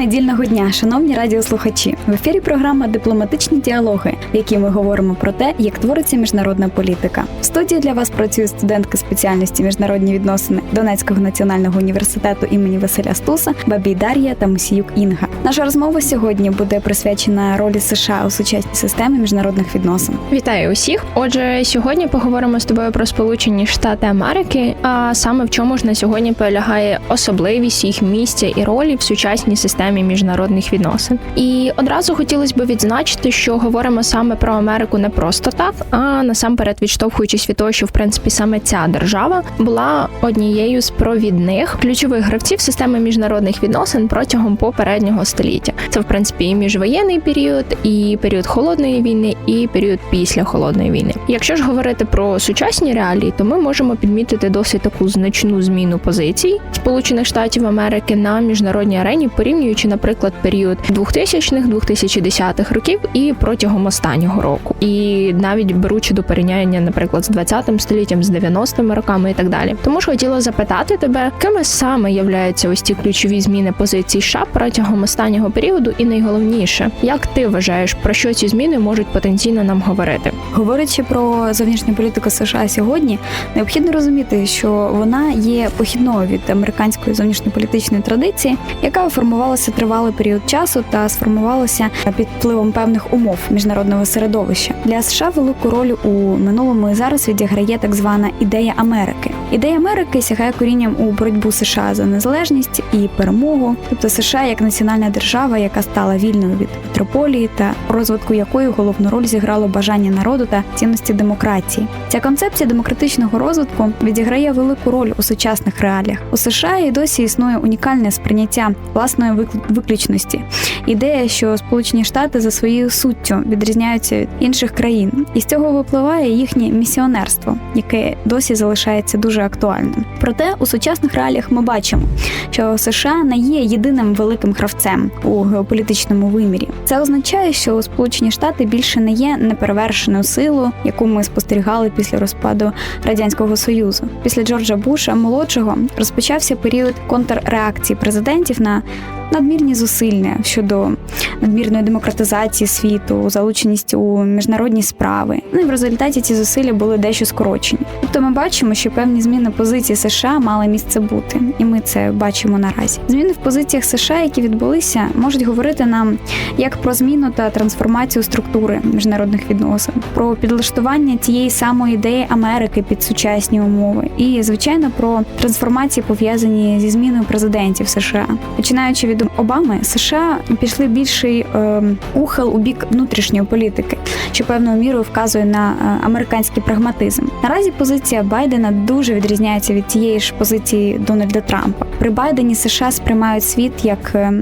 Недільного дня, шановні радіослухачі. В ефірі програма Дипломатичні діалоги, в якій ми говоримо про те, як твориться міжнародна політика. В студії для вас працює студентка спеціальності міжнародні відносини Донецького національного університету імені Василя Стуса, Бабій Дар'я та Мусіюк Інга. Наша розмова сьогодні буде присвячена ролі США у сучасній системі міжнародних відносин. Вітаю усіх. Отже, сьогодні поговоримо з тобою про Сполучені Штати Америки, а саме в чому ж на сьогодні полягає особливість їх місця і ролі в сучасній системі міжнародних відносин. І одразу хотілося б відзначити, що говоримо саме про Америку не просто так, а насамперед відштовхуючись від того, що в принципі саме ця держава була однією з провідних ключових гравців системи міжнародних відносин протягом попереднього століття. Це в принципі і міжвоєнний період, і період холодної війни, і період після холодної війни. Якщо ж говорити про сучасні реалії, то ми можемо підмітити досить таку значну зміну позицій Сполучених Штатів Америки на міжнародній арені, порівнюючи, наприклад, період 2000-х-2010-х років і протягом останнього року, і навіть беручи до порівняння, наприклад, з 20-м століттям, з 90-ми роками і так далі. Тому ж хотіла запитати тебе, кими саме являються ось ці ключові зміни позицій США протягом останнього періоду, і найголовніше, як ти вважаєш, про що ці зміни можуть потенційно нам говорити? Говорячи про зовнішню політику США сьогодні, необхідно розуміти, що вона є похідною від американської зовнішньополітичної традиції, яка формувалася тривалий період часу та сформувалася під впливом певних умов міжнародного середовища. Для США велику роль у минулому і зараз відіграє так звана ідея Америки. Ідея Америки сягає корінням у боротьбу США за незалежність і перемогу, тобто США як національна держава, яка стала вільною від метрополії та розвитку якої головну роль зіграло бажання народу та цінності демократії. Ця концепція демократичного розвитку відіграє велику роль у сучасних реаліях. У США і досі існує унікальне сприйняття власної викл- виключності. Ідея, що Сполучені Штати за своєю суттю відрізняються від інших країн, і з цього випливає їхнє місіонерство, яке досі залишається дуже актуальним. Проте у сучасних реаліях ми бачимо, що США не є єдиним великим гравцем у геополітичному вимірі. Це означає, що Сполучені Штати більше не є неперевершеною силою, яку ми спостерігали після розпаду радянського союзу. Після Джорджа Буша молодшого розпочався період контрреакції президентів на надмірні зусилля щодо надмірної демократизації світу, залученість у міжнародні справи. Ну і в результаті ці зусилля були дещо скорочені. Тобто ми бачимо, що певні зміни позиції США мали місце бути, і ми це бачимо наразі. Зміни в позиціях США, які відбулися, можуть говорити нам як про зміну та трансформацію структури міжнародних відносин, про підлаштування тієї самої ідеї Америки під сучасні умови, і звичайно про трансформації пов'язані зі зміною президентів США, починаючи від Обами, США пішли більший е, ухил у бік внутрішньої політики, що певною мірою вказує на е, американський прагматизм. Наразі позиція Байдена дуже відрізняється від тієї ж позиції Дональда Трампа. При Байдені США сприймають світ як е,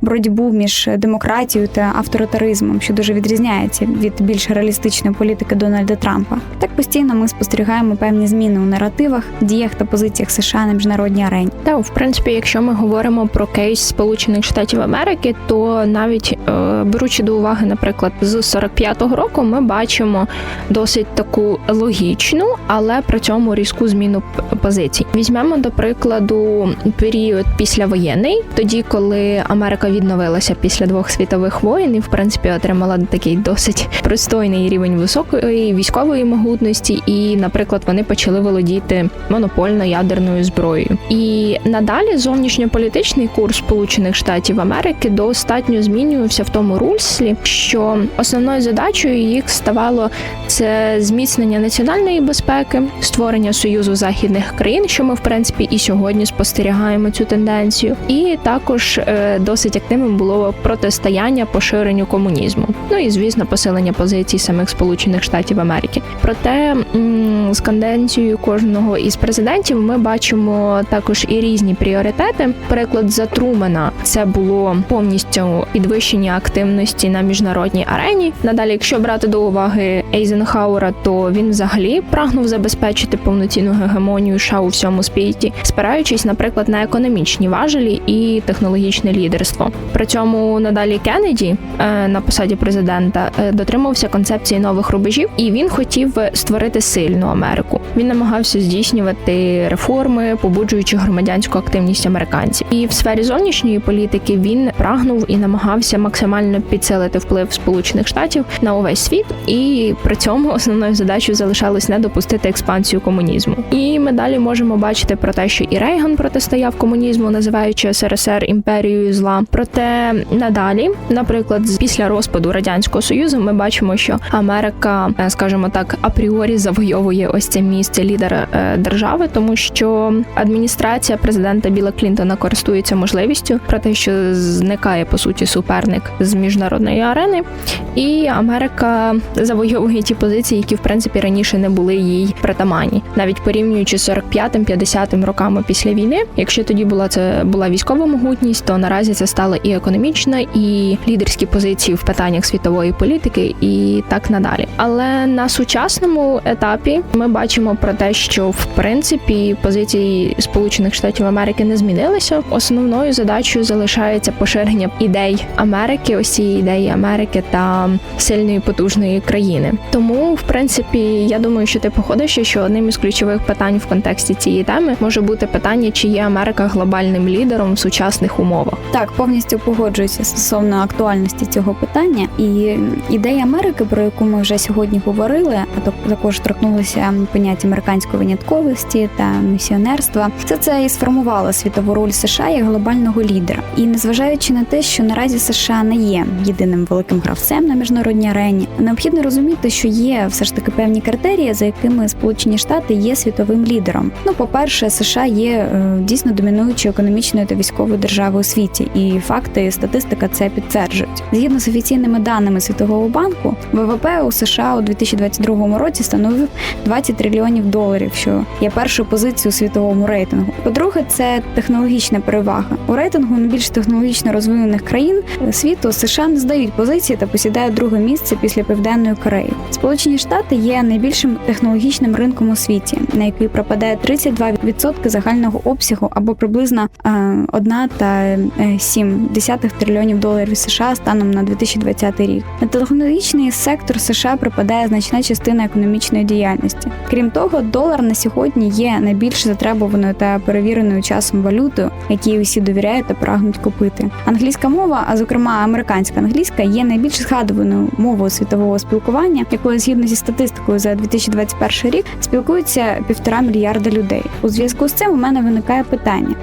боротьбу між демократією та авторитаризмом, що дуже відрізняється від більш реалістичної політики Дональда Трампа. Так постійно ми спостерігаємо певні зміни у наративах, діях та позиціях США на міжнародній арені. Та в принципі, якщо ми говоримо про кейс Сполучених Штатів Америки, то навіть е, беручи до уваги, наприклад, з 45-го року, ми бачимо досить таку логічну, але при цьому різку зміну позицій. Візьмемо до прикладу період післявоєнний, тоді коли Америка відновилася після двох світових воєн і в принципі отримала такий досить пристойний рівень високої військової могутності, і, наприклад, вони почали володіти монопольно ядерною зброєю. І надалі зовнішньополітичний курс Сполучених Штатів Америки достатньо змінювався в тому руслі, що основною задачею їх ставало це зміцнення національної безпеки, створення союзу західних країн, що ми в принципі і сьогодні спостерігаємо цю тенденцію, і також е, досить активним було протистояння поширенню комунізму. Ну і звісно, посилення позицій самих Сполучених Штатів Америки. Проте з канденцією кожного із президентів ми бачимо також і різні пріоритети. Приклад за Трумена це було повністю підвищення активності на міжнародній арені. Надалі, якщо брати до уваги Ейзенхауера, то він взагалі прагнув забезпечити повноцінну гегемонію США у всьому світі, спираючись, наприклад, на економічні важелі і технологічне лідерство. При цьому надалі Кеннеді е, на посаді президента е, дотримався концепції нових рубежів, і він хотів створити сильну Америку. Він намагався здійснювати реформи, побуджуючи громадянську активність американців. І в сфері зовнішньої політики він прагнув і намагався максимально підсилити вплив Сполучених Штатів на увесь світ, і при цьому основною задачею залишалось не допустити експансію комунізму. І ми далі можемо бачити про те, що і Рейган протистояв комунізму, називаючи СРСР імперією зла. Проте надалі, наприклад, після розпаду радянського союзу, ми бачимо, що Америка, е, скажімо так, апріорі завойовує ось це місце лідера е, держави, тому що адміністрація президента Біла Клінтона користується можливістю про те, що зникає по суті суперник з міжнародної арени, і Америка завойовує ті позиції, які в принципі раніше не були їй притаманні, навіть порівнюючи з 45-50 роками після війни. Якщо тоді була це була військова могутність, то наразі це стала і економічна, і лідерські позиції в питаннях світової політики, і так надалі. Але на сучасному етапі ми бачимо про те, що в принципі позиції Сполучених Штатів Америки не змінилися. Основною задачею залишається поширення ідей Америки, ось цієї ідеї Америки та сильної потужної країни. Тому, в принципі, я думаю, що ти походиш, що одним із ключових питань в контексті цієї теми може бути питання, чи є Америка глобальним лідером в сучасних умовах. Так, повністю погоджуюся стосовно актуальності цього питання. І ідея Америки, про яку ми вже сьогодні говорили, а так- також торкнулося поняття американської винятковості та місіонерства. Все це і сформувало світову роль США як глобального лідера. І незважаючи на те, що наразі США не є єдиним великим гравцем на міжнародній арені, необхідно розуміти, що є все ж таки певні критерії, за якими Сполучені Штати є світовим лідером. Ну, по-перше, США є е, дійсно домінуючою економічною та військовою державою у світі, і факти, і статистика це підтверджують. Згідно з офіційними даними Світового банку, ВВП у США у 2022 році становив 20 трильйонів доларів, що є першою позицією у світовому рейтингу. По-друге, це технологічна перевага. У рейтингу найбільш технологічно розвинених країн світу США не здають позиції та посідають друге місце після Південної Кореї. Сполучені Штати є найбільшим технологічним ринком у світі, на який пропадає 32% загального обсягу або приблизно е, 1 та е, 7 десятих трильйонів доларів США станом на 2020 рік. На технологічний сектор США припадає значна частина економічної діяльності. Крім того, долар на сьогодні є найбільш затребуваною та перевіреною часом валютою, якій усі довіряють та прагнуть купити. Англійська мова, а зокрема американська англійська, є найбільш згадуваною мовою світового спілкування, якою згідно зі статистикою за 2021 рік спілкуються півтора мільярда людей. У зв'язку з цим у мене виникає питання: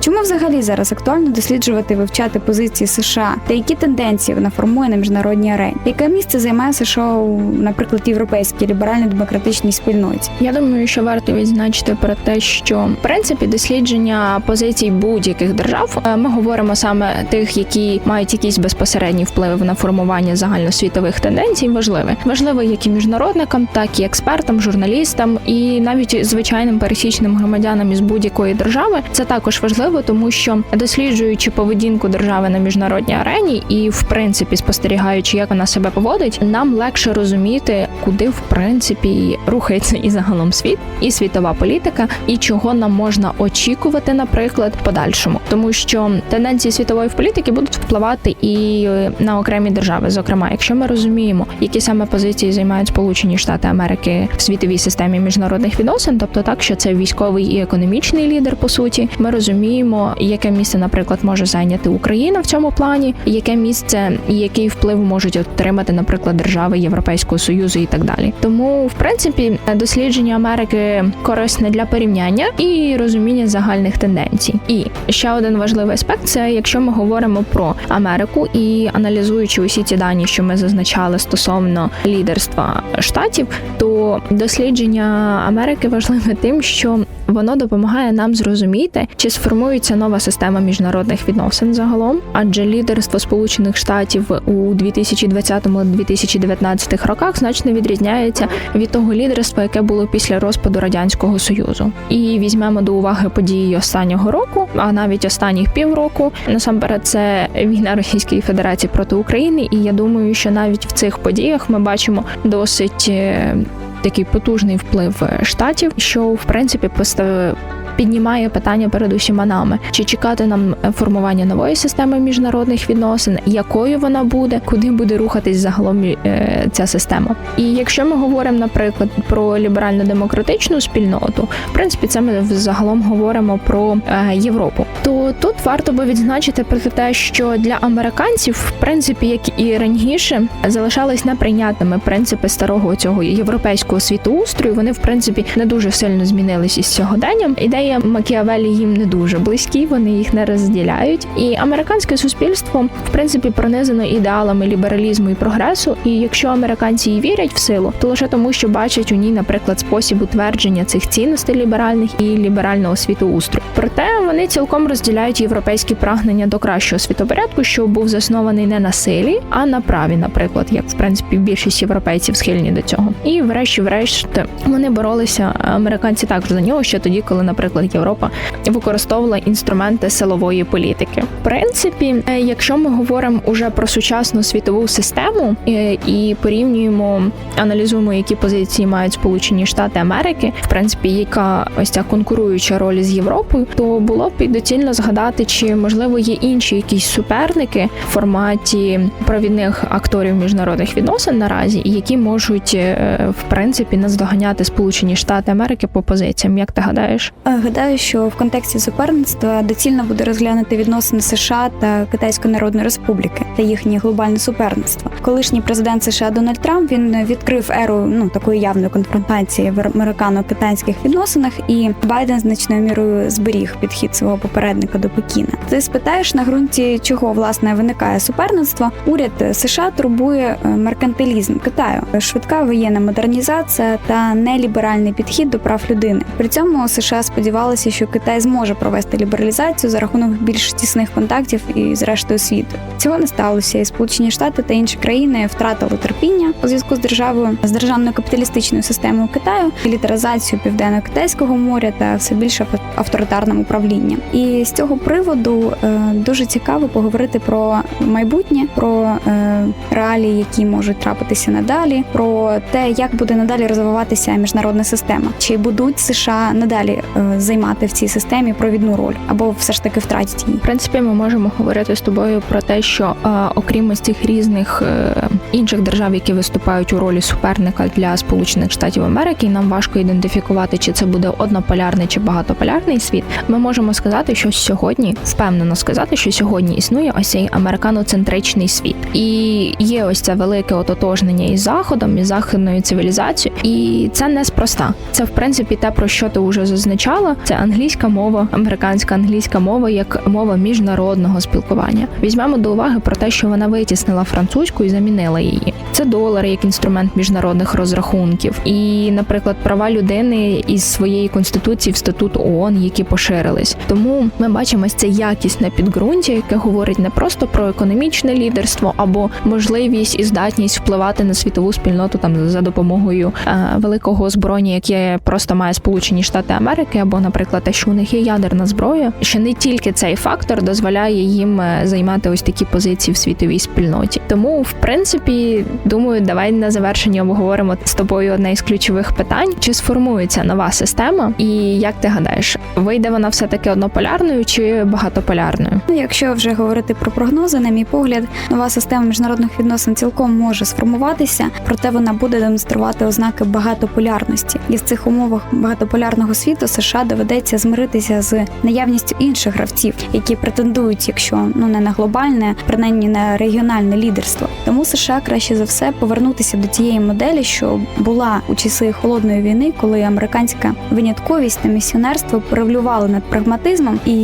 чому взагалі зараз актуально досліджувати і вивчати позиції США та які тенденції вона формує на міжнародній арені? Яке місце займає США у, наприклад, європейській ліберально-демократичній спільноті? Я думаю, що варто відзначити про те, що в принципі дослідження позицій будь-яких держав е, ми говоримо саме тих, які мають якийсь безпосередній вплив на формування загальносвітових тенденцій. Важливе важливо як і міжнародникам, так і експертам, журналістам, і навіть звичайним пересічним громадянам із будь-якої держави. Це також важливо, тому що досліджуючи поведінку держави на міжнародній арені, і в принципі спостерігаючи, як вона себе поводить, нам легше розуміти, куди в принципі рухається і загалом світ, і світова політика, і чого нам можна очікувати, наприклад, подальшому, тому що тенденції світової політики будуть впливати і е, на окремі держави. Зокрема, якщо ми розуміємо, які саме позиції займають Сполучені Штати Америки в світовій системі міжнародних відносин, тобто так, що це військовий і економічний лідер, по суті, ми розуміємо, яке місце, наприклад, може зайняти Україна в цьому плані, яке місце і який вплив можуть отримати, наприклад, держави Європейського союзу і так далі. Тому, в принципі, дослідження Америки корисне для порівняння і розуміння загальних тенденцій. І ще один важливий аспект це якщо ми говоримо про Америку і аналізуючи усі ці дані, що ми зазначали стосовно лідерства штатів, то дослідження Америки важливе тим, що воно допомагає нам зрозуміти, чи сформується нова система міжнародних відносин загалом, адже лідерство Сполучених Штатів у 2020-2019 роках значно відрізняється від того лідерства, яке було після розпаду радянського союзу. І візьмемо до уваги події останнього року, а навіть останніх півроку. Насамперед, це війна Російської Федерації проти України, і я думаю, що навіть в цих подіях ми бачимо досить е, такий потужний вплив е, штатів, що в принципі постав... Піднімає питання перед усіма нами: чи чекати нам е, формування нової системи міжнародних відносин, якою вона буде, куди буде рухатись загалом е, ця система? І якщо ми говоримо, наприклад, про ліберально-демократичну спільноту, в принципі, це ми загалом говоримо про е, Європу. То тут варто би відзначити про те, що для американців, в принципі, як і раніше, залишались неприйнятними принципи старого цього європейського світоустрою. Вони в принципі не дуже сильно змінились із сьогоденням. Ідеї Макіавелі їм не дуже близькі, вони їх не розділяють. І американське суспільство в принципі пронизано ідеалами лібералізму і прогресу. І якщо американці і вірять в силу, то лише тому, що бачать у ній, наприклад, спосіб утвердження цих цінностей ліберальних і ліберального світоустрою. Проте вони цілком розділяють європейські прагнення до кращого світопорядку, що був заснований не на силі, а на праві, наприклад, як в принципі більшість європейців схильні до цього. І врешті-врешт вони боролися американці також за нього ще тоді, коли, наприклад, Європа використовувала інструменти силової політики. В принципі, е, якщо ми говоримо уже про сучасну світову систему е, і порівнюємо, аналізуємо, які позиції мають Сполучені Штати Америки, в принципі, яка ось ця конкуруюча роль з Європою, то було б і доцільно згадати, чи можливо є інші якісь суперники в форматі провідних акторів міжнародних відносин наразі, які можуть е, в принципі наздоганяти Сполучені Штати Америки по позиціям. Як ти гадаєш? Гадаю, що в контексті суперництва доцільно буде розглянути відносини США та Китайської Народної Республіки та їхнє глобальне суперництво. Колишній президент США Дональд Трамп він відкрив еру ну такої явної конфронтації в американо-китайських відносинах, і Байден значною мірою зберіг підхід свого попередника до Пекіна. Ти спитаєш на ґрунті, чого власне виникає суперництво? Уряд США турбує е, меркантилізм Китаю, швидка воєнна модернізація та неліберальний підхід до прав людини. При цьому США сподівалися, що Китай зможе провести лібералізацію за рахунок більш тісних контактів і зрештою світу. Цього не сталося, і Сполучені Штати та інші країни втратили терпіння у зв'язку з державою з державною капіталістичною системою Китаю, мілітаризацію південно-китайського моря та все більше авто- авторитарним управлінням. І з цього приводу е, дуже цікаво поговорити про майбутнє, про е, реалії, які можуть трапитися надалі, про те, як буде надалі розвиватися міжнародна система, чи будуть США надалі е, займати в цій системі провідну роль, або все ж таки втратять її. В принципі, ми можемо говорити з тобою про те, що е, окрім ось цих різних е, інших держав, які виступають у ролі суперника для Сполучених Штатів Америки, і нам важко ідентифікувати, чи це буде однополярний чи багатополярний світ. Ми можемо сказати, що сьогодні впевнено сказати, що сьогодні існує ось цей американоцентричний світ, і є ось це велике ототожнення із заходом, із західною цивілізацією, і це неспроста. Це в принципі те, про що ти вже зазначала. Це англійська мова, американська англійська мова як мова міжнародного спілкування. Візьмемо до уваги про те, що вона витіснила французьку і замінила її. Це долар як інструмент міжнародних розрахунків, і, наприклад, права людини із своєї конституції в статут ООН, які поширились. Тому ми бачимо це якісне підґрунтя, яке говорить не просто про економічне лідерство або можливість і здатність впливати на світову спільноту там за допомогою е, великого озброєння, яке просто має Сполучені Штати Америки, або, наприклад, те, що у них є ядерна зброя, що не тільки цей фактор дозволяє їм е, займати ось такі позиції в світовій спільноті. Тому, в принципі, думаю, давай на завершення обговоримо з тобою одне із ключових питань: чи сформується нова система, і як ти гадаєш, вийде вона все таки однополярною чи багатополярною? Ну, якщо вже говорити про прогнози, на мій погляд, нова система міжнародних відносин цілком може сформуватися, проте вона буде демонструвати ознаки багатополярності. І в цих умовах багатополярного світу США доведеться змиритися з наявністю інших гравців, які претендують, якщо ну не на глобальне, принаймні на регіональне лідерство. Тому США краще за все повернутися до тієї моделі, що була у часи холодної війни, коли американська винятковість та місіонерство перевлювали над прагматизмом. І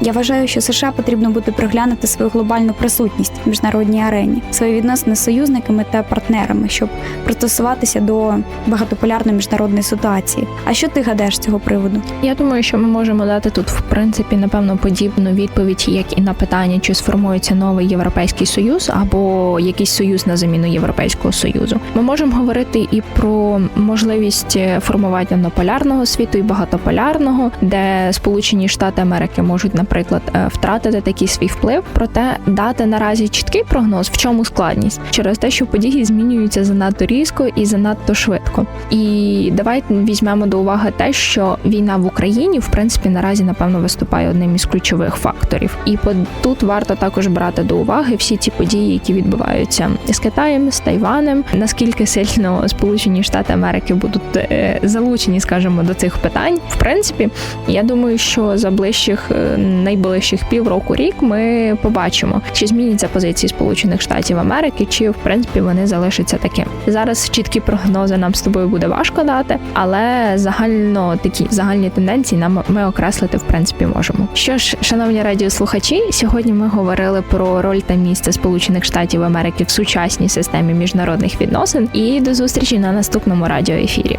я вважаю, що США потрібно буде приглянути свою глобальну присутність в міжнародній арені, свої відносини з союзниками та партнерами, щоб пристосуватися до багатополярної міжнародної ситуації. А що ти гадаєш з цього приводу? Я думаю, що ми можемо дати тут, в принципі, напевно, подібну відповідь, як і на питання, чи сформується новий європейський союз або якийсь союз на заміну Європейського союзу. Ми можемо говорити і про можливість формування однополярного світу і багатополярного, де Сполучені Штати Америки можуть, наприклад, е, втратити такий свій вплив. Проте дати наразі чіткий прогноз, в чому складність через те, що події змінюються занадто різко і занадто швидко. І давайте візьмемо до уваги те, що війна в Україні в принципі наразі напевно виступає одним із ключових факторів. І тут варто також брати до уваги всі ці події, які відбуваються з Китаєм, з Тайванем, наскільки сильно Сполучені Штати Америки будуть е, залучені, скажімо, до цих питань. В принципі, я думаю, що за ближчих е, найближчих півроку рік ми побачимо, чи зміняться позиції Сполучених Штатів Америки, чи в принципі вони залишаться таким. Зараз чіткі прогнози нам з тобою буде важко дати, але загально такі загальні тенденції нам ми окреслити в принципі можемо. Що ж, шановні радіослухачі, сьогодні ми говорили про роль та місце Сполучених Штатів Америки в сучасній системі міжнародних відносин. І до зустрічі на наступному радіоефірі.